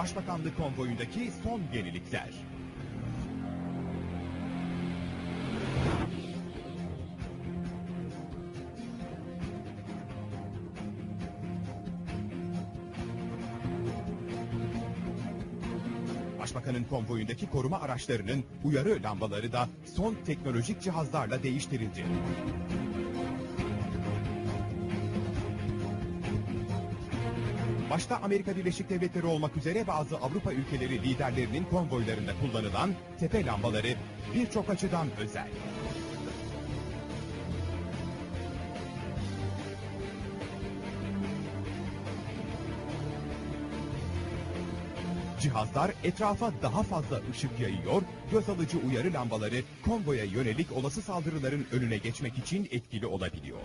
Başbakanlık konvoyundaki son yenilikler. Başbakanın konvoyundaki koruma araçlarının uyarı lambaları da son teknolojik cihazlarla değiştirildi. Başta Amerika Birleşik Devletleri olmak üzere bazı Avrupa ülkeleri liderlerinin konvoylarında kullanılan tepe lambaları birçok açıdan özel. Cihazlar etrafa daha fazla ışık yayıyor, göz alıcı uyarı lambaları konvoya yönelik olası saldırıların önüne geçmek için etkili olabiliyor.